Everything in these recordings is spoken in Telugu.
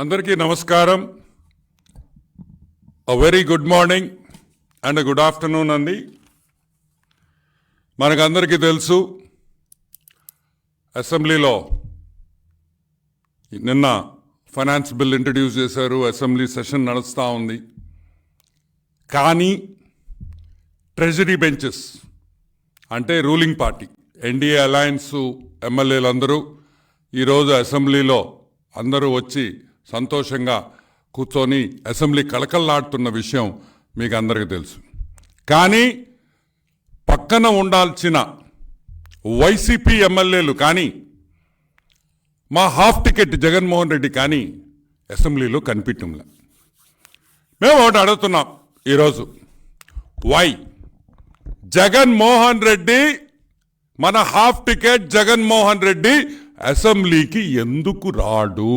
అందరికీ నమస్కారం. A very good morning and good afternoon అండి. మనకందరికీ తెలుసు అసెంబ్లీలో నిన్న ఫైనాన్స్ బిల్ ఇంట్రడ్యూస్ చేశారు అసెంబ్లీ సెషన్ నడుస్తూ ఉంది. కానీ ట్రెజరీ బెంచెస్ అంటే రూలింగ్ పార్టీ ఎన్డీఏ అలయన్స్ ఎమ్మెల్యేలందరూ ఈరోజు అసెంబ్లీలో అందరూ వచ్చి సంతోషంగా కూర్చొని అసెంబ్లీ కలకల్లాడుతున్న విషయం మీకు అందరికీ తెలుసు. కానీ పక్కన ఉండాల్సిన వైసీపీ ఎమ్మెల్యేలు కానీ మా హాఫ్ టికెట్ జగన్మోహన్ రెడ్డి కానీ అసెంబ్లీలో కనిపించంలే మేము ఒకటి అడుగుతున్నాం ఈరోజు. వై? జగన్మోహన్ రెడ్డి మన హాఫ్ టికెట్ జగన్మోహన్ రెడ్డి అసెంబ్లీకి ఎందుకు రాడు?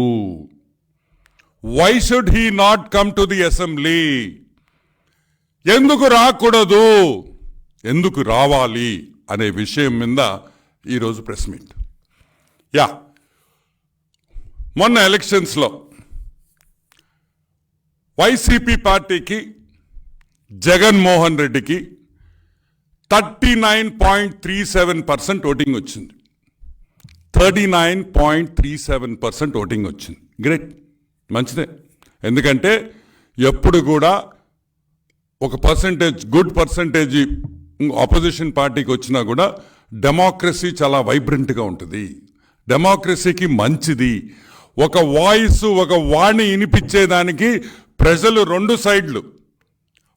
Why should he not come to the assembly ఎందుకు రాకూడదు? ఎందుకు రావాలి అనే విషయం మీద ఈరోజు ప్రెస్ మీట్. యా మొన్న ఎలక్షన్స్లో వైసీపీ పార్టీకి జగన్మోహన్ రెడ్డికి thirty nine point three seven percent voting వచ్చింది. Thirty nine point three seven percent voting వచ్చింది. గ్రేట్ మంచిదే. ఎందుకంటే ఎప్పుడు కూడా ఒక పర్సంటేజ్ గుడ్ పర్సంటేజ్ ఆపోజిషన్ పార్టీకి వచ్చినా కూడా డెమోక్రసీ చాలా వైబ్రెంట్గా ఉంటుంది. డెమోక్రసీకి మంచిది. ఒక వాయిస్ ఒక వాణి వినిపించేదానికి ప్రజలు రెండు సైడ్లు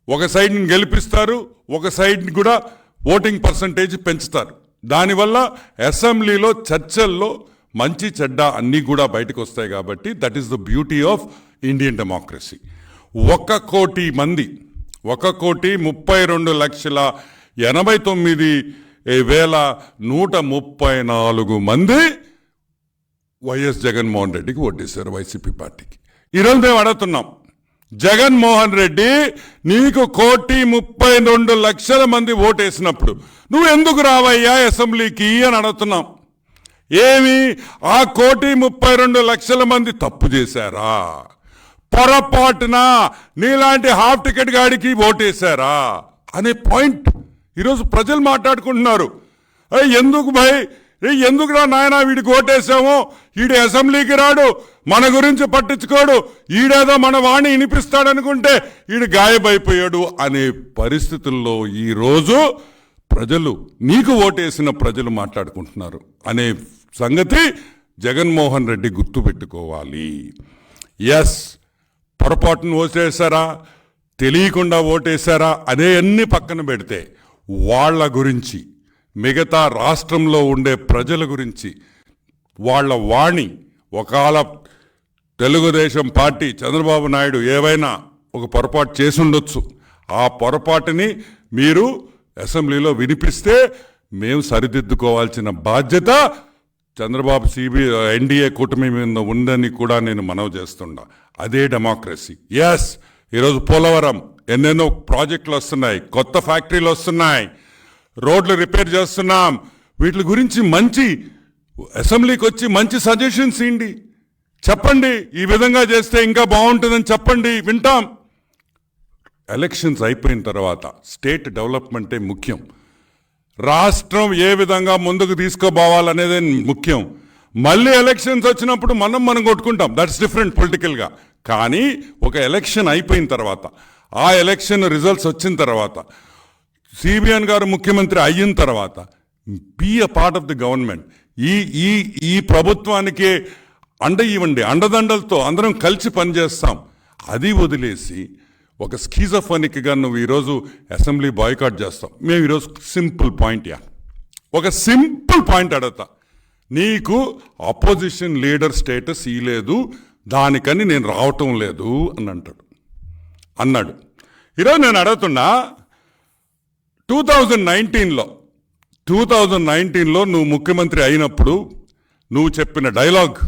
ఒక సైడ్ని గెలిపిస్తారు ఒక సైడ్ని కూడా ఓటింగ్ పర్సంటేజ్ పెంచుతారు. దానివల్ల అసెంబ్లీలో చర్చల్లో మంచి చెడ్డ అన్నీ కూడా బయటకు వస్తాయి కాబట్టి that is the beauty of Indian democracy ఒక కోటి మంది ఒక కోటి ముప్పై రెండు లక్షల ఎనభై తొమ్మిది వేల నూట ముప్పై నాలుగు మంది వైఎస్ జగన్మోహన్ రెడ్డికి ఓటేశారు వైసీపీ పార్టీకి. ఈరోజు మేము అడుగుతున్నాం జగన్మోహన్ రెడ్డి నీకు కోటి ముప్పై రెండు లక్షల మంది ఓటేసినప్పుడు నువ్వు ఎందుకు రావయ్యా అసెంబ్లీకి అని అడుగుతున్నాం. ఏమి? ఆ కోటి ముప్పై రెండు లక్షల మంది తప్పు చేశారా? పొరపాటున నీలాంటి హాఫ్ టికెట్ గాడికి ఓటేశారా? అనే పాయింట్ ఈరోజు ప్రజలు మాట్లాడుకుంటున్నారు. ఎందుకు భయ్? ఏ ఎందుకురా నాయన వీడికి ఓటేసాము వీడి అసెంబ్లీకి రాడు మన గురించి పట్టించుకోడు ఈడేదో మన వాణి వినిపిస్తాడనుకుంటే ఈడు గాయబైపోయాడు అనే పరిస్థితుల్లో ఈరోజు ప్రజలు నీకు ఓటేసిన ప్రజలు మాట్లాడుకుంటున్నారు అనే సంగతి జగన్మోహన్ రెడ్డి గుర్తుపెట్టుకోవాలి ఎస్ పొరపాటును ఓటేశారా తెలియకుండా ఓటేశారా? అనే అన్ని పక్కన పెడితే వాళ్ళ గురించి మిగతా రాష్ట్రంలో ఉండే ప్రజల గురించి వాళ్ళ వాణి ఒకవేళ తెలుగుదేశం పార్టీ చంద్రబాబు నాయుడు ఏవైనా ఒక పొరపాటు చేసి ఉండొచ్చు ఆ పొరపాటుని మీరు అసెంబ్లీలో వినిపిస్తే మేము సరిదిద్దుకోవాల్సిన బాధ్యత చంద్రబాబు సిబి ఎన్డీఏ కూటమి మీద ఉందని కూడా నేను మనవి చేస్తున్నా అదే డెమోక్రసీ ఎస్ ఈరోజు పోలవరం ఎన్నెన్నో ప్రాజెక్టులు వస్తున్నాయి కొత్త ఫ్యాక్టరీలు వస్తున్నాయి రోడ్లు రిపేర్ చేస్తున్నాం. వీటి గురించి మంచి అసెంబ్లీకి వచ్చి మంచి సజెషన్స్ ఇండి చెప్పండి ఈ విధంగా చేస్తే ఇంకా బాగుంటుందని చెప్పండి వింటాం. ఎలక్షన్స్ అయిపోయిన తర్వాత స్టేట్ డెవలప్మెంటే ముఖ్యం. రాష్ట్రం ఏ విధంగా ముందుకు తీసుకోబోవాలనేది ముఖ్యం. మళ్ళీ ఎలక్షన్స్ వచ్చినప్పుడు మనం మనం కొట్టుకుంటాం. దట్స్ డిఫరెంట్ పొలిటికల్గా కానీ ఒక ఎలక్షన్ అయిపోయిన తర్వాత ఆ ఎలక్షన్ రిజల్ట్స్ వచ్చిన తర్వాత సిబిఎన్ గారు ముఖ్యమంత్రి అయిన తర్వాత be a part of the government ఈ ఈ ఈ ప్రభుత్వానికి అండ ఇవ్వండి. అండదండలతో అందరం కలిసి పనిచేస్తాం. అది వదిలేసి ఒక స్కీజోఫోనిక్గా నువ్వు ఈరోజు అసెంబ్లీ బాయ్కాట్ చేస్తావు. మేము ఈరోజు సింపుల్ పాయింట్ యా. ఒక సింపుల్ పాయింట్ అడుగుతా. నీకు అపోజిషన్ లీడర్ స్టేటస్ ఇలేదు దానికని నేను రావటం లేదు అని అంటాడు. అన్నాడు. ఈరోజు నేను అడుగుతున్నా టూ థౌజండ్ నైన్టీన్లో టూ థౌజండ్ నైన్టీన్లో నువ్వు ముఖ్యమంత్రి అయినప్పుడు నువ్వు చెప్పిన డైలాగ్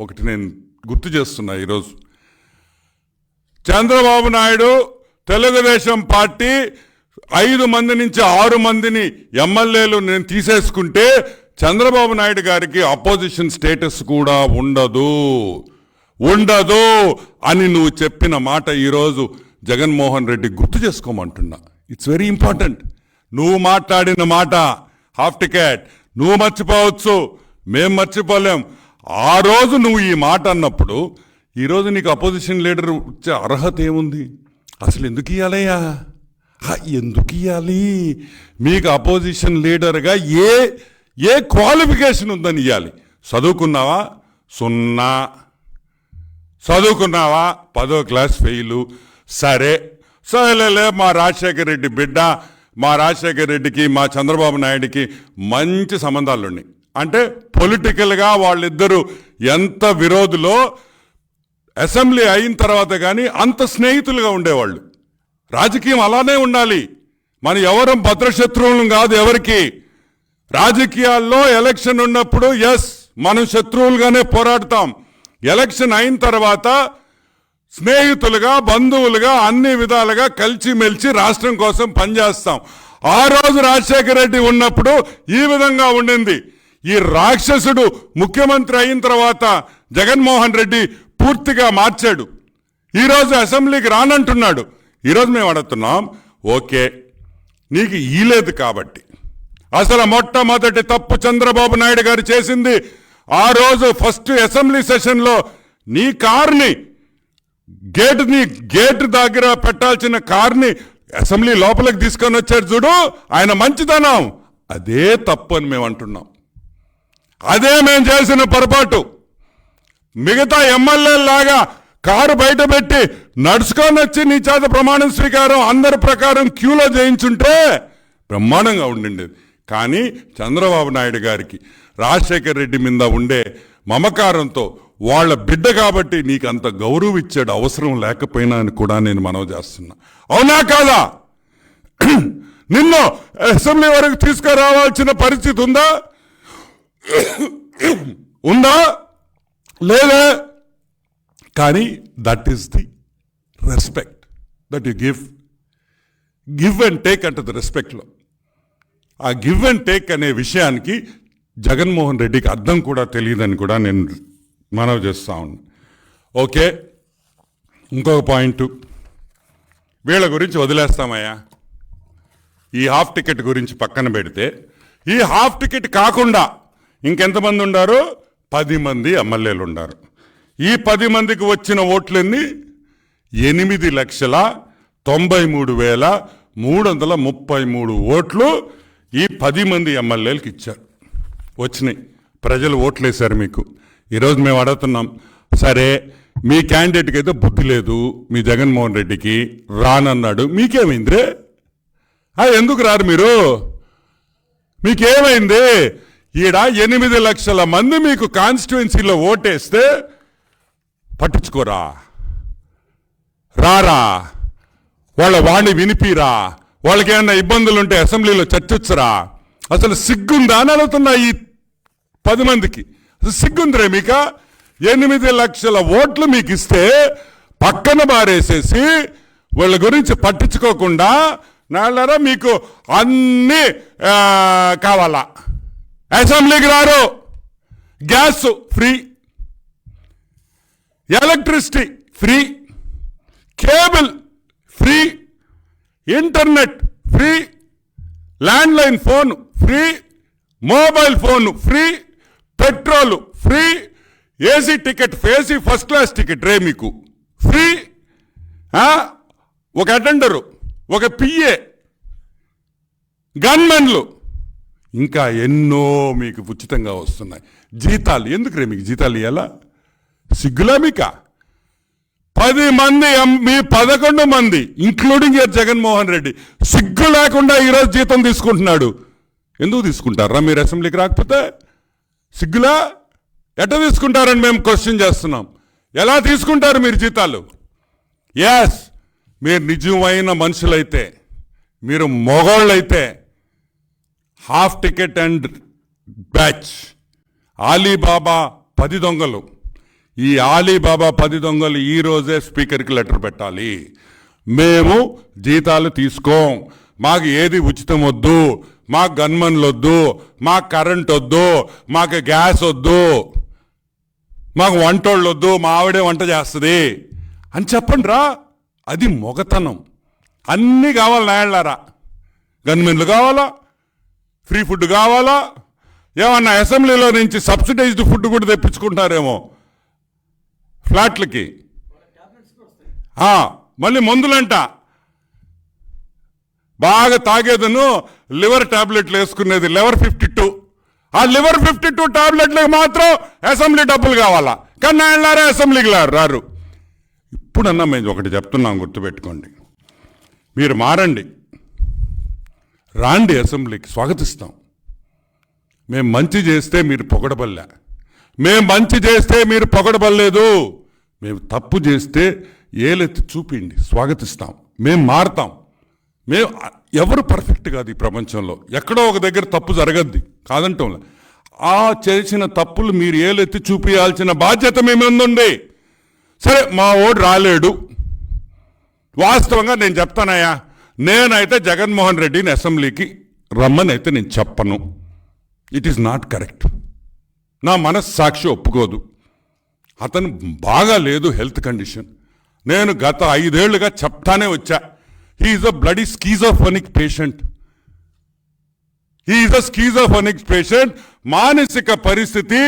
ఒకటి నేను గుర్తు చేస్తున్నా ఈరోజు. చంద్రబాబు నాయుడు తెలుగుదేశం పార్టీ ఐదు మంది నుంచి ఆరు మందిని ఎమ్మెల్యేలు నేను తీసేసుకుంటే చంద్రబాబు నాయుడు గారికి అపోజిషన్ స్టేటస్ కూడా ఉండదు. ఉండదు అని నువ్వు చెప్పిన మాట ఈరోజు జగన్మోహన్ రెడ్డి గుర్తు చేసుకోమంటున్నా. ఇట్స్ వెరీ ఇంపార్టెంట్ నువ్వు మాట్లాడిన మాట హాఫ్ టికెట్. నువ్వు మర్చిపోవచ్చు. మేం మర్చిపోలేం. ఆ రోజు నువ్వు ఈ మాట అన్నప్పుడు ఈరోజు నీకు అపోజిషన్ లీడర్ వచ్చే అర్హత ఏముంది? అసలు ఎందుకు ఇవ్వాలయ్యా ఎందుకు ఇవ్వాలి మీకు అపోజిషన్ లీడర్గా ఏ ఏ క్వాలిఫికేషన్ ఉందని ఇవ్వాలి చదువుకున్నావా? సున్నా. చదువుకున్నావా? పదో క్లాస్ ఫెయిలు సరే. సరేలే మా రాజశేఖర రెడ్డి బిడ్డ మా రాజశేఖర రెడ్డికి మా చంద్రబాబు నాయుడికి మంచి సంబంధాలు ఉన్నాయి అంటే పొలిటికల్గా వాళ్ళిద్దరూ ఎంత విరోధులో అసెంబ్లీ అయిన తర్వాత కానీ అంత స్నేహితులుగా ఉండేవాళ్ళు. రాజకీయం అలానే ఉండాలి. మన ఎవరం భద్రశత్రువులు కాదు ఎవరికి. రాజకీయాల్లో ఎలక్షన్ ఉన్నప్పుడు ఎస్ మనం శత్రువులుగానే పోరాడతాం. ఎలక్షన్ అయిన తర్వాత స్నేహితులుగా బంధువులుగా అన్ని విధాలుగా కలిసిమెలిసి రాష్ట్రం కోసం పనిచేస్తాం. ఆ రోజు రాజశేఖర రెడ్డి ఉన్నప్పుడు ఈ విధంగా ఉండింది. ఈ రాక్షసుడు ముఖ్యమంత్రి అయిన తర్వాత జగన్మోహన్ రెడ్డి పూర్తిగా మార్చాడు. ఈరోజు అసెంబ్లీకి రానంటున్నాడు. ఈరోజు మేము అడుగుతున్నాం ఓకే నీకు ఈలేదు కాబట్టి. అసలు మొట్టమొదటి తప్పు చంద్రబాబు నాయుడు గారు చేసింది ఆ రోజు ఫస్ట్ అసెంబ్లీ సెషన్లో నీ కార్ని గేటుని గేట్ దగ్గర పెట్టాల్సిన కార్ని అసెంబ్లీ లోపలికి తీసుకొని వచ్చాడు చూడు ఆయన మంచిదనం అదే తప్పు అని మేము అంటున్నాం. అదే మేము చేసిన పొరపాటు. మిగతా ఎమ్మెల్యే లాగా కారు బయట పెట్టి నడుచుకొని వచ్చి నీ చేత ప్రమాణ స్వీకారం అందరి ప్రకారం క్యూలో చేయించుంటే బ్రహ్మాండంగా ఉండిండేది. కానీ చంద్రబాబు నాయుడు గారికి రాజశేఖర్ రెడ్డి మీద ఉండే మమకారంతో వాళ్ళ బిడ్డ కాబట్టి నీకు అంత గౌరవం ఇచ్చాడు అవసరం లేకపోయినా అని కూడా నేను మనవి చేస్తున్నా. అవునా కాదా? నిన్ను అసెంబ్లీ వరకు తీసుకురావాల్సిన పరిస్థితి ఉందా? ఉందా? లేదా కానీ that is the respect that you give give and take అంటది రెస్పెక్ట్లో ఆ గివ్ అండ్ టేక్ అనే విషయానికి జగన్మోహన్ రెడ్డికి అర్థం కూడా తెలియదని కూడా నేను మనవి చేస్తా ఉన్నా. ఓకే ఇంకొక పాయింట్. వీళ్ళ గురించి వదిలేస్తామయ్యా. ఈ హాఫ్ టికెట్ గురించి పక్కన పెడితే ఈ హాఫ్ టికెట్ కాకుండా ఇంకెంతమంది ఉన్నారు పది మంది ఎమ్మెల్యేలు ఉన్నారు. ఈ పది మందికి వచ్చిన ఓట్లన్నీ ఎనిమిది లక్షల తొంభై మూడు వేల మూడు వందల ముప్పై మూడు ఓట్లు ఈ పది మంది ఎమ్మెల్యేలకు ఇచ్చారు. వచ్చినాయి. ప్రజలు ఓట్లేశారు మీకు. ఈరోజు మేము అడుగుతున్నాం సరే మీ క్యాండిడేట్కి అయితే బుద్ధి లేదు మీ జగన్మోహన్ రెడ్డికి రానన్నాడు మీకేమైంది రే? ఎందుకు రారు మీరు? మీకేమైంది? ఈడ ఎనిమిది లక్షల మంది మీకు కాన్స్టిట్యున్సీలో ఓటేస్తే పట్టించుకోరా. రారా. వాళ్ళ వాణి వినిపిరా. వాళ్ళకి ఏమైనా ఇబ్బందులు ఉంటే అసెంబ్లీలో చర్చించరా. అసలు సిగ్గుందా అని అడుగుతున్నా ఈ పది మందికి. అసలు సిగ్గుందిరే మీక? ఎనిమిది లక్షల ఓట్లు మీకు ఇస్తే పక్కన బారేసేసి వాళ్ళ గురించి పట్టించుకోకుండా నాళ్ళరా మీకు అన్నీ కావాలా? అసెంబ్లీకి రారు. Gas free. Electricity free. Cable free. Internet free. Landline phone free. Mobile phone free. Petrol free. AC ticket AC first class ticket రే మీకు. ఫ్రీ. ఒక అటెండరు ఒక పిఏ గన్మెన్లు. ఇంకా ఎన్నో మీకు ఉచితంగా వస్తున్నాయి. జీతాలు ఎందుకు రే మీకు జీతాలు ఇవ్వాలా సిగ్గులా మీకా? పది మంది మీ పదకొండు మంది ఇంక్లూడింగ్ యర్ జగన్మోహన్ రెడ్డి సిగ్గు లేకుండా ఈరోజు జీతం తీసుకుంటున్నాడు. ఎందుకు తీసుకుంటారా? మీరు అసెంబ్లీకి రాకపోతే? సిగ్గులా? ఎట్ట తీసుకుంటారని మేము క్వశ్చన్ చేస్తున్నాం. ఎలా తీసుకుంటారు మీరు జీతాలు? ఎస్ మీరు నిజమైన మనుషులైతే మీరు మొగోళ్ళైతే half ticket and batch. Ali Baba పది దొంగలు. ఈ ఆలీబాబా పది దొంగలు ఈరోజే స్పీకర్కి లెటర్ పెట్టాలి. మేము జీతాలు తీసుకోం. మాకు ఏది ఉచితం వద్దు. మాకు గన్మన్లు వద్దు. మాకు కరెంట్ వద్దు. మాకు గ్యాస్ వద్దు. మాకు వంటోళ్ళు వద్దు. మా ఆవిడే వంట చేస్తుంది. అని చెప్పండి రా అది మొగతనం. అన్నీ కావాలి నాయళ్ళారా గన్మెన్లు కావాలా? ఫ్రీ ఫుడ్ కావాలా? ఏమన్నా అసెంబ్లీలో నుంచి సబ్సిడైజ్డ్ ఫుడ్ కూడా తెప్పించుకుంటారేమో? ఫ్లాట్లకి. మళ్ళీ మందులంట. బాగా తాగేదను లివర్ టాబ్లెట్లు వేసుకునేది లివర్ ఫిఫ్టీ టూ. ఆ లివర్ ఫిఫ్టీ టూ టాబ్లెట్లకు మాత్రం అసెంబ్లీ డబ్బులు కావాలా? కానీ ఆయన అసెంబ్లీకి రారు. ఇప్పుడన్నా మేము ఒకటి చెప్తున్నాం గుర్తుపెట్టుకోండి. మీరు మారండి. రాండి అసెంబ్లీకి స్వాగతిస్తాం. మేము మంచి చేస్తే మీరు పొగడబల్లా. మేము మంచి చేస్తే మీరు పొగడబల్లేదు. మేము తప్పు చేస్తే ఏలెత్తి చూపిండి స్వాగతిస్తాం. మేము మారుతాం. మేము ఎవరు పర్ఫెక్ట్ కాదు ఈ ప్రపంచంలో. ఎక్కడో ఒక దగ్గర తప్పు జరగద్ది. కాదంటంలే. ఆ చేసిన తప్పులు మీరు ఏలెత్తి చూపించాల్సిన బాధ్యత మేముందుండి సరే మా ఓడు రాలేడు. వాస్తవంగా నేను చెప్తానయ్యా. నేనైతే జగన్మోహన్ రెడ్డిని అసెంబ్లీకి రమ్మని అయితే నేను చెప్పను. ఇట్ ఈస్ నాట్ కరెక్ట్ నా మనస్సాక్షి ఒప్పుకోదు. అతను బాగా లేదు హెల్త్ కండిషన్. నేను గత ఐదేళ్ళుగా చెప్తానే వచ్చా. He is a bloody schizophrenic patient he is a schizophrenic patient మానసిక పరిస్థితి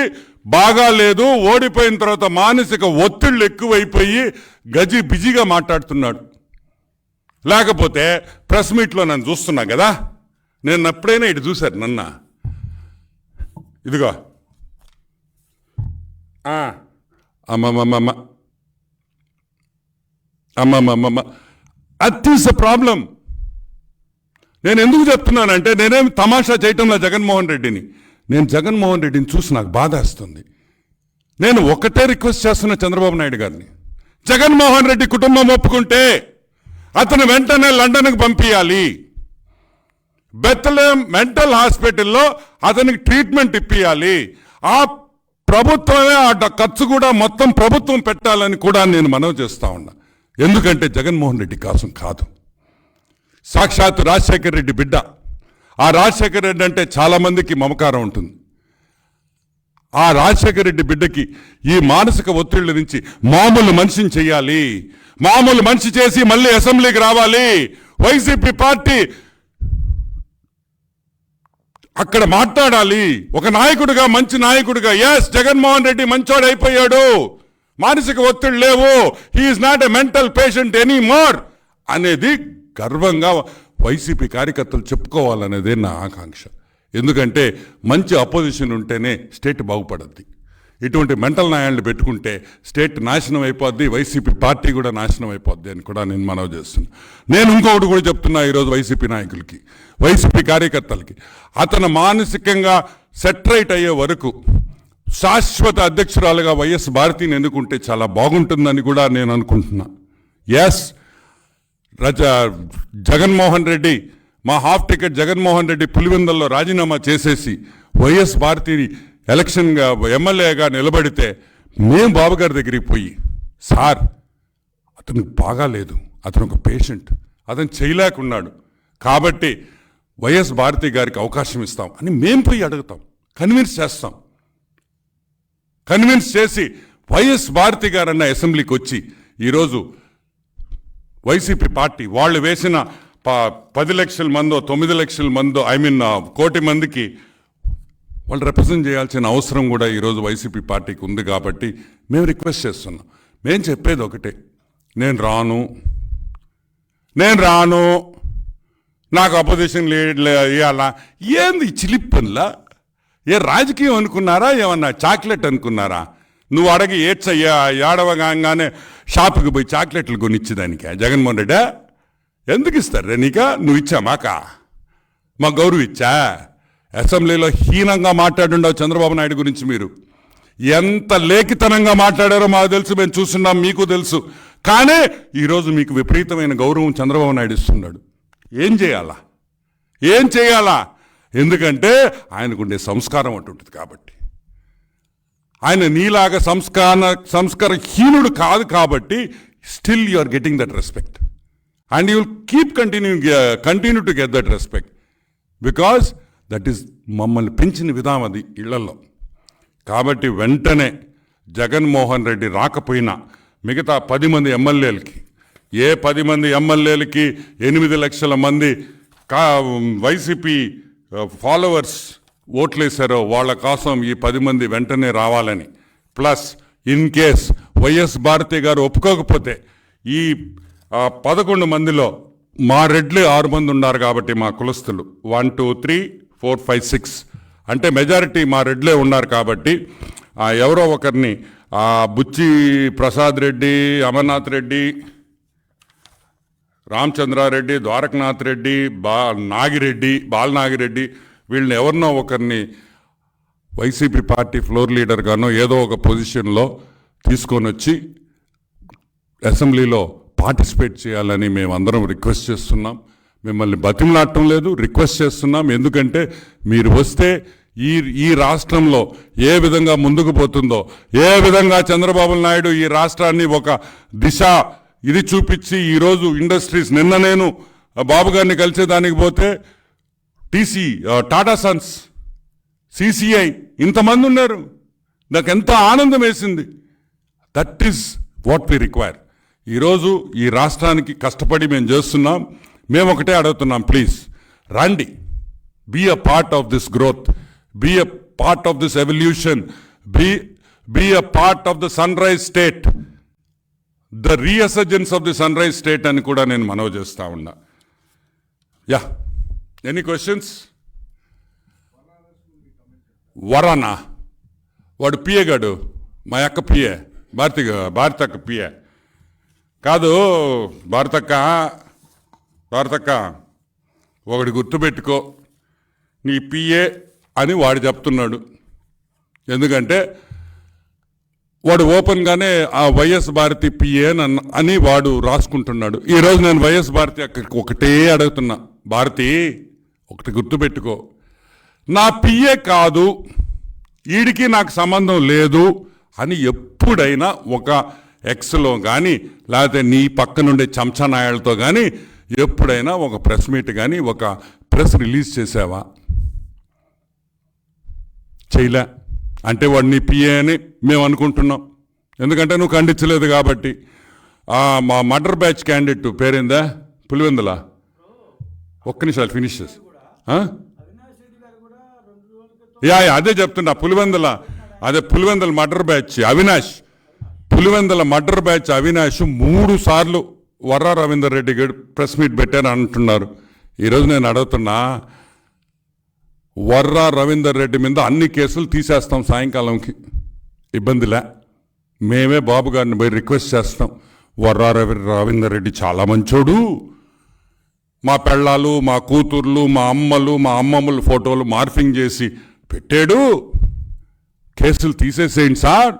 బాగా లేదు. ఓడిపోయిన తర్వాత మానసిక ఒత్తిళ్ళు ఎక్కువైపోయి గజి బిజీగా మాట్లాడుతున్నాడు. లేకపోతే ప్రెస్ మీట్లో నన్ను చూస్తున్నా కదా? నేను ఎప్పుడైనా ఇటు చూశారు నన్న. ఇదిగో. ఆ, అమ్మమ్మమ్మమ్మ అమ్మమ్మమ్మమ్మ ప్రాబ్లం. నేను ఎందుకు చెప్తున్నానంటే నేనేం తమాషా చేయటంలో జగన్మోహన్ రెడ్డిని. నేను జగన్మోహన్ రెడ్డిని చూసి నాకు బాధేస్తుంది నేను ఒకటే రిక్వెస్ట్ చేస్తున్నా చంద్రబాబు నాయుడు గారిని. జగన్మోహన్ రెడ్డి కుటుంబం ఒప్పుకుంటే అతను వెంటనే లండన్కి పంపించాలి బెత్తలేం మెంటల్ హాస్పిటల్లో అతనికి ట్రీట్మెంట్ ఇప్పించాలి ఆ ప్రభుత్వమే ఆ ఖర్చు కూడా మొత్తం ప్రభుత్వం పెట్టాలని కూడా నేను మనవి చేస్తా ఉన్నా. ఎందుకంటే జగన్మోహన్ రెడ్డి కోసం కాదు. సాక్షాత్ రాజశేఖర రెడ్డి బిడ్డ. ఆ రాజశేఖర రెడ్డి అంటే చాలామందికి మమకారం ఉంటుంది. ఆ రాజశేఖర రెడ్డి బిడ్డకి ఈ మానసిక ఒత్తిళ్ళ నుంచి మామూలు మనిషిని చేయాలి. మామూలు మనిషి చేసి మళ్ళీ అసెంబ్లీకి రావాలి. వైసీపీ పార్టీ అక్కడ మాట్లాడాలి. ఒక నాయకుడిగా మంచి నాయకుడిగా. ఎస్ జగన్మోహన్ రెడ్డి మంచోడు అయిపోయాడు. మానసిక ఒత్తిడి లేవు. He is not a mental patient any more అనేది గర్వంగా వైసీపీ కార్యకర్తలు చెప్పుకోవాలనేదే నా ఆకాంక్ష. ఎందుకంటే మంచి అపోజిషన్ ఉంటేనే స్టేట్ బాగుపడద్ది. ఇటువంటి మెంటల్ న్యాయాలను పెట్టుకుంటే స్టేట్ నాశనం అయిపోద్ది వైసీపీ పార్టీ కూడా నాశనం అయిపోద్ది అని కూడా నేను మనవి చేస్తున్నా. నేను ఇంకొకటి కూడా చెప్తున్నా ఈరోజు వైసీపీ నాయకులకి వైసీపీ కార్యకర్తలకి. అతను మానసికంగా సెటరైట్ అయ్యే వరకు శాశ్వత అధ్యక్షురాలుగా వైఎస్ భారతిని ఎన్నుకుంటే చాలా బాగుంటుందని కూడా నేను అనుకుంటున్నా. ఎస్ రజ జగన్మోహన్ రెడ్డి మా హాఫ్ టికెట్ జగన్మోహన్ రెడ్డి పులివెందల్లో రాజీనామా చేసేసి వైఎస్ భారతిని ఎలక్షన్గా ఎమ్మెల్యేగా నిలబడితే మేం బాబు గారి దగ్గరికి పోయి సార్ అతనికి బాగాలేదు అతను ఒక పేషెంట్. అతను చేయలేకున్నాడు. కాబట్టి వైఎస్ భారతి గారికి అవకాశం ఇస్తాం అని మేము పోయి అడుగుతాం. కన్విన్స్ చేస్తాం. కన్విన్స్ చేసి వైఎస్ భారతి గారన్న అసెంబ్లీకి వచ్చి ఈరోజు వైసీపీ పార్టీ వాళ్ళు వేసిన ప- పది లక్షల మందో తొమ్మిది లక్షల మందో ఐ మీన్ కోటి మందికి వాళ్ళు రిప్రజెంట్ చేయాల్సిన అవసరం కూడా ఈరోజు వైసీపీ పార్టీకి ఉంది కాబట్టి మేము రిక్వెస్ట్ చేస్తున్నాం. మేము చెప్పేది ఒకటే. నేను రాను. నేను రాను. నాకు అపోజిషన్ ఇవ్వాలా ఏంది చిలిప్ పనులా ఏ రాజకీయం అనుకున్నారా? ఏమన్నా చాక్లెట్ అనుకున్నారా? నువ్వు అడగి ఏడ్చయ్యా ఏడవగానే షాపుకి పోయి చాక్లెట్లు కొనిచ్చేదానికి జగన్మోహన్ రెడ్డి ఎందుకు ఇస్తారు రే నీక? నువ్వు ఇచ్చా మాకా? మా గౌరవ ఇచ్చా? అసెంబ్లీలో హీనంగా మాట్లాడుండవు చంద్రబాబు నాయుడు గురించి మీరు. ఎంత లేఖితనంగా మాట్లాడారో మాకు తెలుసు మేము చూస్తున్నాం మీకు తెలుసు. కానీ ఈరోజు మీకు విపరీతమైన గౌరవం చంద్రబాబు నాయుడు ఇస్తున్నాడు. ఏం చేయాలా? ఏం చేయాలా? ఎందుకంటే ఆయనకుండే సంస్కారం అటుంటుంది కాబట్టి. ఆయన నీలాగా సంస్కార సంస్కారహీనుడు కాదు కాబట్టి still you are getting that respect. And you will keep continue continue to get that respect. Because that is మమ్మల్ని పెంచిన విధానం అది ఇళ్ళలో కాబట్టి వెంటనే జగన్మోహన్ రెడ్డి రాకపోయినా మిగతా పది మంది ఎమ్మెల్యేలకి ఏ పది మంది ఎమ్మెల్యేలకి ఎనిమిది లక్షల మంది కా వైసీపీ ఫాలోవర్స్ ఓట్లేశారో వాళ్ళ కోసం ఈ పది మంది వెంటనే రావాలని. Plus in case YS Bharathi గారు ఒప్పుకోకపోతే ఈ పదకొండు మందిలో మా రెడ్లు ఆరు మంది ఉన్నారు కాబట్టి మా కులస్తులు. One two three four five six అంటే మెజారిటీ మా రెడ్లే ఉన్నారు కాబట్టి ఎవరో ఒకరిని బుచ్చి ప్రసాద్ రెడ్డి అమర్నాథ్ రెడ్డి రామచంద్రారెడ్డి ద్వారకనాథ్ రెడ్డి బా నాగిరెడ్డి బాలనాగిరెడ్డి వీళ్ళని ఎవరినో ఒకరిని వైసీపీ పార్టీ ఫ్లోర్ లీడర్గానో ఏదో ఒక పొజిషన్లో తీసుకొని వచ్చి అసెంబ్లీలో పార్టిసిపేట్ చేయాలని మేమందరం రిక్వెస్ట్ చేస్తున్నాం. మిమ్మల్ని బతిమలాడటం లేదు రిక్వెస్ట్ చేస్తున్నాం. ఎందుకంటే మీరు వస్తే ఈ ఈ రాష్ట్రంలో ఏ విధంగా ముందుకు పోతుందో ఏ విధంగా చంద్రబాబు నాయుడు ఈ రాష్ట్రాన్ని ఒక దిశ ఇది చూపించి ఈరోజు ఇండస్ట్రీస్ నిన్న నేను ఆ బాబు గారిని కలిసేదానికి పోతే టీసీ టాటా సన్స్ సిసిఐ ఇంతమంది ఉన్నారు. నాకు ఎంత ఆనందం వేసింది. That is what we require. ఈరోజు ఈ రాష్ట్రానికి కష్టపడి మేము చేస్తున్నాం. మేము ఒకటే అడుగుతున్నాం ప్లీజ్ రండి. Be a part of this growth be a part of this evolution be be a part of the sunrise state the resurgence of the sunrise state అని కూడా నేను మనవి చేస్తా ఉన్నా. యా. ఎనీ క్వశ్చన్స్ వరానా? వాడు పిఏ గాడు. మా అక్క పిఏ. భారతి భారత అక్క పిఏ. కాదు భారతక్క భారతక్క ఒకటి గుర్తుపెట్టుకో. నీ పిఏ అని వాడు చెప్తున్నాడు. ఎందుకంటే వాడు ఓపెన్గానే ఆ వైఎస్ భారతి పిఏ నన్ను అని వాడు రాసుకుంటున్నాడు. ఈరోజు నేను వైఎస్ భారతి అక్కడికి ఒకటే అడుగుతున్నా. భారతి ఒకటి గుర్తుపెట్టుకో. నా పిఏ కాదు వీడికి నాకు సంబంధం లేదు అని ఎప్పుడైనా ఒక ఎక్స్లో కానీ లేకపోతే నీ పక్కనుండే చంచనాయాలతో కానీ ఎప్పుడైనా ఒక ప్రెస్ మీట్ కానీ ఒక ప్రెస్ రిలీజ్ చేసావా? చేయలే. అంటే వాడు నీ పిఏ అని మేము అనుకుంటున్నాం. ఎందుకంటే నువ్వు ఖండించలేదు కాబట్టి. మా మర్డర్ బ్యాచ్ క్యాండిడేట్ పేరేందా? పులివెందుల? ఒక్క నిమిషాలు ఫినిష్ చేసి యా యా, అదే చెప్తున్నా. పులివెందుల అదే Pulivendula murder batch Avinash. Pulivendula murder batch Avinash మూడు సార్లు. వర్రా రవీందర్ రెడ్డి గారు ప్రెస్ మీట్ పెట్టారు అంటున్నారు. ఈరోజు నేను అడుగుతున్నా వర్రా రవీందర్ రెడ్డి మీద అన్ని కేసులు తీసేస్తాం సాయంకాలంకి ఇబ్బందిలే. మేమే బాబు గారిని పోయి రిక్వెస్ట్ చేస్తాం. వర్రా రవి రవీందర్ రెడ్డి చాలా మంచోడు. మా పెళ్ళాలు మా కూతుర్లు మా అమ్మలు మా అమ్మమ్మల ఫోటోలు మార్ఫింగ్ చేసి పెట్టాడు. కేసులు తీసేసేయండి సార్.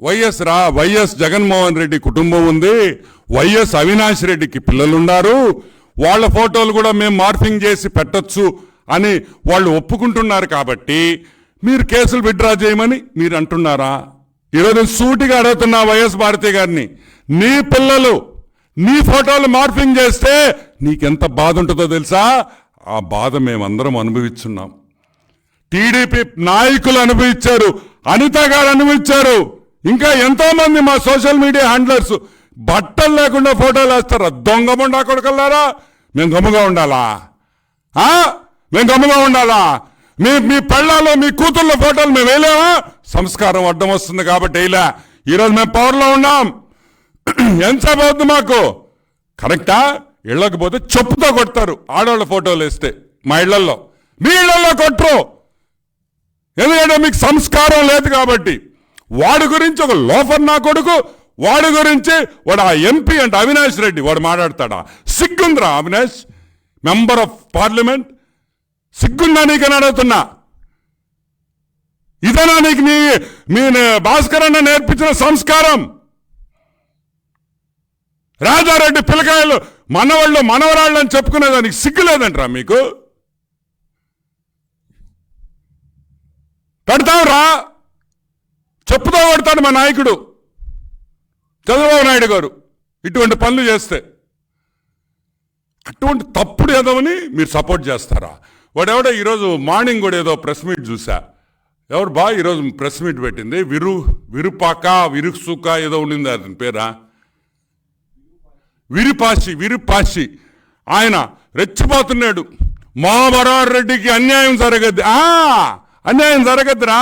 వైఎస్ రా వైఎస్ జగన్మోహన్ రెడ్డి కుటుంబం ఉంది. వైఎస్ అవినాష్ రెడ్డికి పిల్లలున్నారు. వాళ్ళ ఫోటోలు కూడా మేము మార్ఫింగ్ చేసి పెట్టొచ్చు అని వాళ్ళు ఒప్పుకుంటున్నారు కాబట్టి మీరు కేసులు విత్డ్రా చేయమని మీరు అంటున్నారా? ఈరోజు సూటిగా అడుగుతున్నా వైఎస్ భారతి గారిని. నీ పిల్లలు నీ ఫోటోలు మార్ఫింగ్ చేస్తే నీకెంత బాధ ఉంటుందో తెలుసా? ఆ బాధ మేమందరం అనుభవిస్తున్నాం. టీడీపీ నాయకులు అనుభవించారు. అనిత గారు అనుభవించారు. ఇంకా ఎంతో మంది మా సోషల్ మీడియా హ్యాండ్లర్స్ బట్టలు లేకుండా ఫోటోలు వేస్తారా? దొంగ ముండా కొడుకల్లారా మేము గమ్ముగా ఉండాలా? మేము గమ్ముగా ఉండాలా? మీ మీ పళ్ళాలో మీ కూతుళ్ళ ఫోటోలు మేము వేయలేమా? సంస్కారం అడ్డం వస్తుంది కాబట్టి వేయలే. ఈరోజు మేము పవర్లో ఉన్నాం. ఎంతసేపు అవుతుంది మాకు? కరెక్టా? ఇళ్ళకపోతే చెప్పుతో కొడతారు ఆడవాళ్ళ ఫోటోలు వేస్తే మా ఇళ్ళలో మీ ఇళ్ళలో కొట్టరు ఎందుకంటే మీకు సంస్కారం లేదు కాబట్టి. వాడి గురించి ఒక లోఫర్ నా కొడుకు వాడి గురించి వాడు ఆ ఎంపీ అంటే అవినాష్ రెడ్డి వాడు మాట్లాడతాడా? సిగ్గుందిరా అవినాష్? Member of parliament? సిగ్గుందా నీకని అడుగుతున్నా. ఇదేనా నీకు నీ మీ భాస్కర్ అన్న నేర్పించిన సంస్కారం? రాజారెడ్డి పిల్లకాయలు మనవాళ్ళు మనవరాళ్ళు అని చెప్పుకునేదానికి సిగ్గు లేదంటరా మీకు? పెడతాం రా చెప్పుతో కొడతాడు మా నాయకుడు. చంద్రబాబు నాయుడు గారు ఇటువంటి పనులు చేస్తే అటువంటి తప్పుడు ఏదోని మీరు సపోర్ట్ చేస్తారా? వాడెవడో ఈరోజు మార్నింగ్ కూడా ఏదో ప్రెస్ మీట్ చూసా ఎవరు బా ఈరోజు ప్రెస్ మీట్ పెట్టింది? విరు విరుపాక విరుసుక ఏదో ఉండింది అతని పేరా? విరిపాషి విరిపాషి ఆయన రెచ్చిపోతున్నాడు. మా రెడ్డికి అన్యాయం జరగద్ది. ఆ అన్యాయం జరగద్దురా.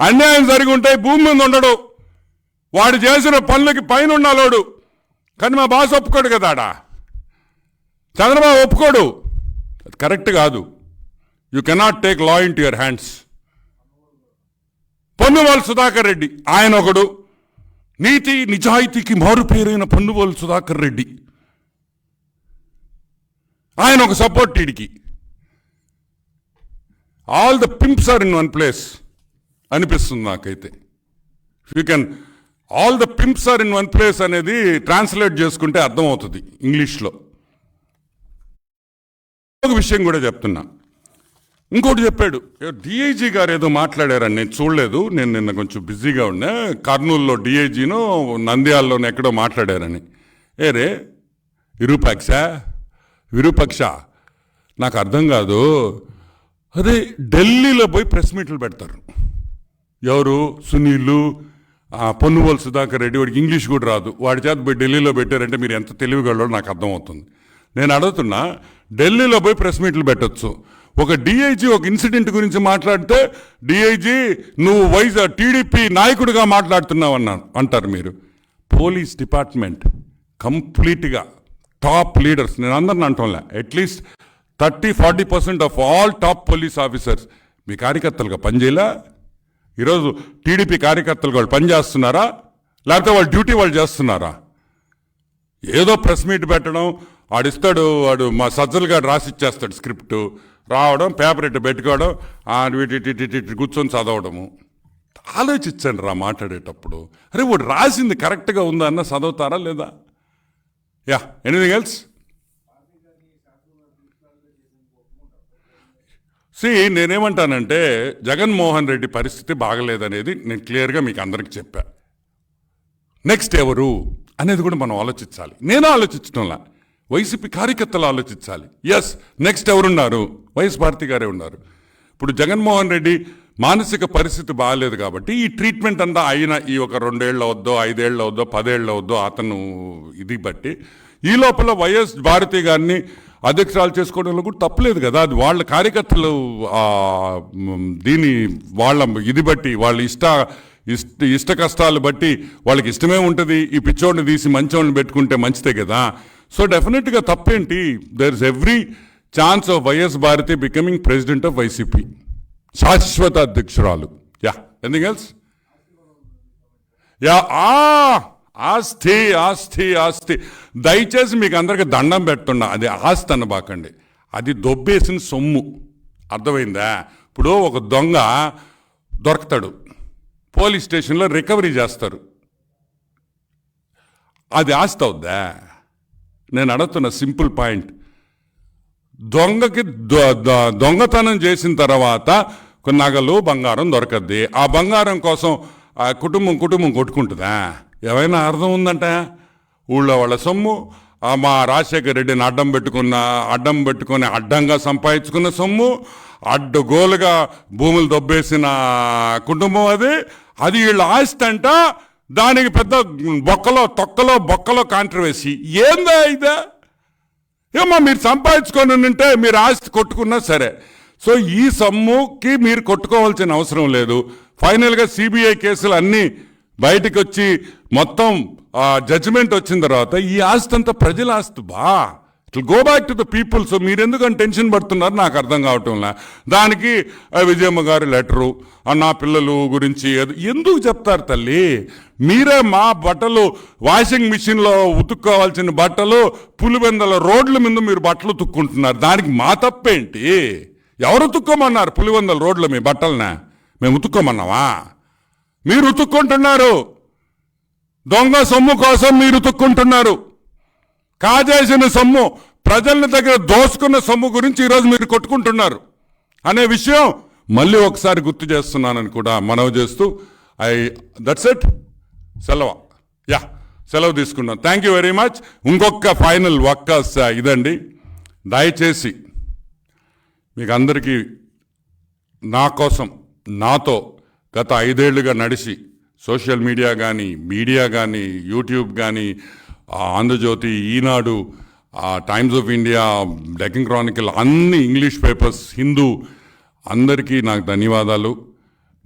అన్యాయం జరిగి ఉంటాయి భూమి మీద ఉండడు. వాడు చేసిన పనులకి పైన ఉన్నాలోడు కానీ మా బాస్ ఒప్పుకోడు కదా ఆడ? చంద్రబాబు ఒప్పుకోడు. అది కరెక్ట్ కాదు. You cannot take law into your hands Ponnuval Sudhakar Reddy ఆయన ఒకడు. నీతి నిజాయితీకి మారు పేరైన సుధాకర్ రెడ్డి. ఆయన ఒక సపోర్ట్ ఈడికి. All the pimps are in one place అనిపిస్తుంది నాకైతే. You can all the pimps are in one place అనేది ట్రాన్స్లేట్ చేసుకుంటే అర్థమవుతుంది ఇంగ్లీష్లో. ఒక విషయం కూడా చెప్తున్నా. ఇంకోటి చెప్పాడు. డిఐజీ గారు ఏదో మాట్లాడారని నేను చూడలేదు. నేను నిన్న కొంచెం బిజీగా ఉన్నా. కర్నూలులో డిఐజీనో నంద్యాలలోనే ఎక్కడో మాట్లాడారని. ఏరే విరూపాక్ష? విరూపక్ష నాకు అర్థం కాదు. అదే ఢిల్లీలో పోయి ప్రెస్ మీట్లు పెడతారు. ఎవరు? సునీలు ఆ పొన్నువోలు సుధాకర్ రెడ్డి వాడికి ఇంగ్లీష్ కూడా రాదు. వాడి చేత పోయి ఢిల్లీలో పెట్టారంటే మీరు ఎంత తెలివిగలరో నాకు అర్థమవుతుంది. నేను అడుగుతున్నా ఢిల్లీలో పోయి ప్రెస్ మీట్లు పెట్టొచ్చు. ఒక డిఐజీ ఒక ఇన్సిడెంట్ గురించి మాట్లాడితే డిఐజీ నువ్వు వైజ్ టీడీపీ నాయకుడిగా మాట్లాడుతున్నావు అన్నాను అంటారు మీరు. పోలీస్ డిపార్ట్మెంట్ కంప్లీట్గా టాప్ లీడర్స్ నేను అందరిని అంటంలే at least thirty forty percent of all top police officers మీ కార్యకర్తలుగా పనిచేయలా? ఈరోజు టీడీపీ కార్యకర్తలు వాళ్ళు పని చేస్తున్నారా? లేకపోతే వాళ్ళు డ్యూటీ వాళ్ళు చేస్తున్నారా? ఏదో ప్రెస్ మీట్ పెట్టడం వాడిస్తాడు వాడు మా సజ్జలు గారు రాసి ఇచ్చేస్తాడు స్క్రిప్ట్. రావడం పేపర్ ఇటు పెట్టుకోవడం వీటి కూర్చొని చదవడము. ఆలోచించండి రా మాట్లాడేటప్పుడు. అరే వాడు రాసింది కరెక్ట్గా ఉందా అన్న చదువుతారా లేదా? Yeah anything else? సి నేనేమంటానంటే జగన్మోహన్ రెడ్డి పరిస్థితి బాగలేదనేది నేను క్లియర్గా మీకు అందరికి చెప్పా. నెక్స్ట్ ఎవరు అనేది కూడా మనం ఆలోచించాలి. నేను ఆలోచించడంలా. వైసీపీ కార్యకర్తలు ఆలోచించాలి. ఎస్ నెక్స్ట్ ఎవరున్నారు? వైఎస్ భారతి గారే ఉన్నారు. ఇప్పుడు జగన్మోహన్ రెడ్డి మానసిక పరిస్థితి బాగాలేదు కాబట్టి ఈ ట్రీట్మెంట్ అంతా అయిన ఈ ఒక రెండేళ్ళ వద్దో ఐదేళ్ళ వద్దో పదేళ్ళ వద్దో అతను ఇది బట్టి ఈ లోపల వైఎస్ భారతి గారిని అధ్యక్షురాలు చేసుకోవడంలో కూడా తప్పలేదు కదా. అది వాళ్ళ కార్యకర్తలు దీని వాళ్ళ ఇది బట్టి వాళ్ళ ఇష్ట ఇష్ట ఇష్ట కష్టాలు బట్టి వాళ్ళకి ఇష్టమే ఉంటుంది. ఈ పిచ్చోడిని తీసి మంచోడిని పెట్టుకుంటే మంచిదే కదా. సో డెఫినెట్గా తప్పేంటి? There is every chance of YS Bharathi becoming president of YCP శాశ్వత అధ్యక్షురాలు. యా ఎనింగ్ ఎల్స్ యా ఆ ఆస్తి ఆస్తి ఆస్తి దయచేసి మీకు అందరికి దండం పెట్టున్నా అది ఆస్తి అనబాకండి. అది దొబ్బేసిన సొమ్ము. అర్థమైందా? ఇప్పుడు ఒక దొంగ దొరకతాడు. పోలీస్ స్టేషన్లో రికవరీ చేస్తారు. అది ఆస్తి అవుద్దా? నేను అడుగుతున్న సింపుల్ పాయింట్. దొంగకి దొ- దొంగతనం చేసిన తర్వాత నగలు బంగారం దొరకద్ది. ఆ బంగారం కోసం ఆ కుటుంబం కుటుంబం కొట్టుకుంటుందా? ఏమైనా అర్థం ఉందంట? ఊళ్ళో వాళ్ళ సొమ్ము మా రాజశేఖర రెడ్డిని అడ్డం పెట్టుకున్న అడ్డం పెట్టుకుని అడ్డంగా సంపాదించుకున్న సొమ్ము అడ్డగోలుగా భూములు దొబ్బేసిన కుటుంబం అది. అది వీళ్ళ ఆస్తి అంట. దానికి పెద్ద బొక్కలో తొక్కలో బొక్కలో కాంట్రవర్సీ ఏందా ఇదా? ఏమో మీరు సంపాదించుకొని ఉంటే మీరు ఆస్తి కొట్టుకున్నా సరే. సో ఈ సొమ్ముకి మీరు కొట్టుకోవాల్సిన అవసరం లేదు. ఫైనల్గా సిబిఐ కేసులు అన్నీ బయటకు వచ్చి మొత్తం జడ్జిమెంట్ వచ్చిన తర్వాత ఈ ఆస్తి అంతా ప్రజల ఆస్తి బా. It go back to the people so మీరు ఎందుకని టెన్షన్ పడుతున్నారు? నాకు అర్థం కావటంలా దానికి విజయమ్మ గారి లెటరు నా పిల్లలు గురించి ఎందుకు చెప్తారు తల్లి? మీరే మా బట్టలు వాషింగ్ మిషన్లో ఉతుక్కోవాల్సిన బట్టలు పులివెందల రోడ్ల మీద మీరు బట్టలు ఉతుక్కుంటున్నారు. దానికి మా తప్పేంటి? ఎవరు ఉతుక్కోమన్నారు పులివెందల రోడ్ల మీ బట్టలనే? మేము ఉతుక్కోమన్నావా మీరు ఉతుక్కుంటున్నారు. దొంగ సొమ్ము కోసం మీరు ఉతుక్కుంటున్నారు. కాజేసిన సొమ్ము ప్రజల దగ్గర దోసుకున్న సొమ్ము గురించి ఈరోజు మీరు కొట్టుకుంటున్నారు. అనే విషయం మళ్ళీ ఒకసారి గుర్తు చేస్తున్నానని కూడా మనవి చేస్తూ ఐ దట్స్ ఇట్ సెలవు. యా సెలవు తీసుకున్నాను. థ్యాంక్ యూ వెరీ మచ్ ఇంకొక ఫైనల్ ఒక్క ఇదండి. దయచేసి మీకు అందరికీ నా కోసం నాతో గత ఐదేళ్ళుగా నడిచి సోషల్ మీడియా కానీ మీడియా కానీ యూట్యూబ్ కానీ Andhrajyothi Eenadu Times of India Deccan Chronicle అన్ని ఇంగ్లీష్ పేపర్స్ హిందూ అందరికీ నాకు ధన్యవాదాలు.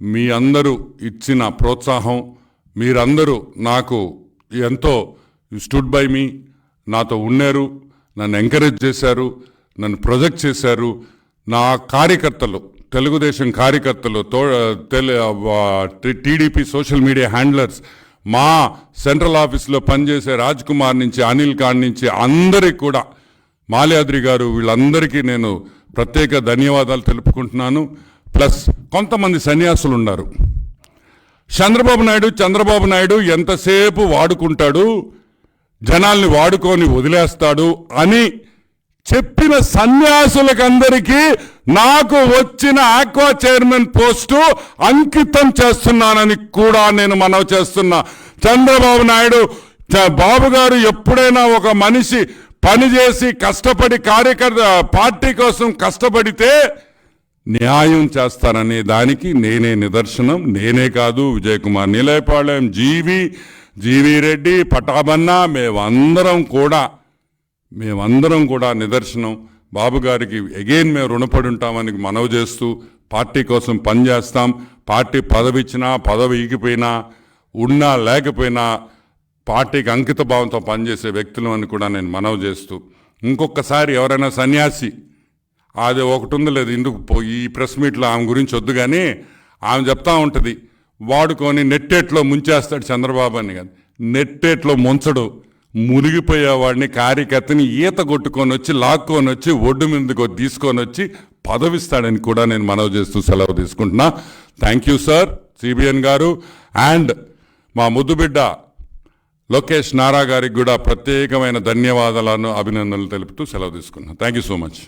మీ అందరూ ఇచ్చిన ప్రోత్సాహం మీరందరూ నాకు ఎంతో స్టూడ్ బై మీ నాతో ఉన్నారు నన్ను ఎంకరేజ్ చేశారు నన్ను ప్రొజెక్ట్ చేశారు నా కార్యకర్తలు తెలుగుదేశం కార్యకర్తలు తో టీడీపీ సోషల్ మీడియా హ్యాండ్లర్స్ మా సెంట్రల్ ఆఫీస్లో పనిచేసే రాజ్ కుమార్ నుంచి అనిల్ ఖాన్ నుంచి అందరికి కూడా మాల్యాద్రి గారు వీళ్ళందరికీ నేను ప్రత్యేక ధన్యవాదాలు తెలుపుకుంటున్నాను. ప్లస్ కొంతమంది సన్యాసులు ఉన్నారు. చంద్రబాబు నాయుడు చంద్రబాబు నాయుడు ఎంతసేపు వాడుకుంటాడు? జనాల్ని వాడుకొని వదిలేస్తాడు అని చెప్పిన సన్యాసులకందరికీ నాకు వచ్చిన ఆక్వా చైర్మన్ పోస్టు అంకితం చేస్తున్నానని కూడా నేను మనవి చేస్తున్నా. చంద్రబాబు నాయుడు చ- బాబు గారు ఎప్పుడైనా ఒక మనిషి పనిచేసి కష్టపడి కార్యకర్త పార్టీ కోసం కష్టపడితే న్యాయం చేస్తాననే దానికి నేనే నిదర్శనం. నేనే కాదు విజయకుమార్ నిలయపాళెం జీవి జీవి రెడ్డి పటాబన్న మేమందరం కూడా మేమందరం కూడా నిదర్శనం. బాబు గారికి అగైన్ మేము రుణపడి ఉంటామని మనవి చేస్తూ పార్టీ కోసం పనిచేస్తాం పార్టీ పదవి ఇచ్చినా పదవి ఈగిపోయినా ఉన్నా లేకపోయినా పార్టీకి అంకిత భావంతో పనిచేసే వ్యక్తులు అని కూడా నేను మనవి చేస్తూ. ఇంకొకసారి ఎవరైనా సన్యాసి అది ఒకటి ఉంది లేదు ఇందుకు ఈ ప్రెస్ మీట్లో ఆమె గురించి వద్దు కానీ ఆమె చెప్తా ఉంటుంది. వాడుకొని నెట్టేట్లో ముంచేస్తాడు చంద్రబాబు అని కాదు. నెట్టేట్లో ముంచడు. మునిగిపోయేవాడిని కార్యకర్తని ఈత కొట్టుకొని వచ్చి లాక్కొని వచ్చి ఒడ్డు మీదకు తీసుకొని వచ్చి పదవిస్తాడని కూడా నేను మనవి చేస్తూ సెలవు తీసుకుంటున్నా. థ్యాంక్ యూ సార్ సిబిఎన్ గారు. అండ్ మా ముద్దుబిడ్డ లోకేష్ నారా గారికి కూడా ప్రత్యేకమైన ధన్యవాదాలను అభినందనలు తెలుపుతూ సెలవు తీసుకున్నాను థ్యాంక్ యూ సో మచ్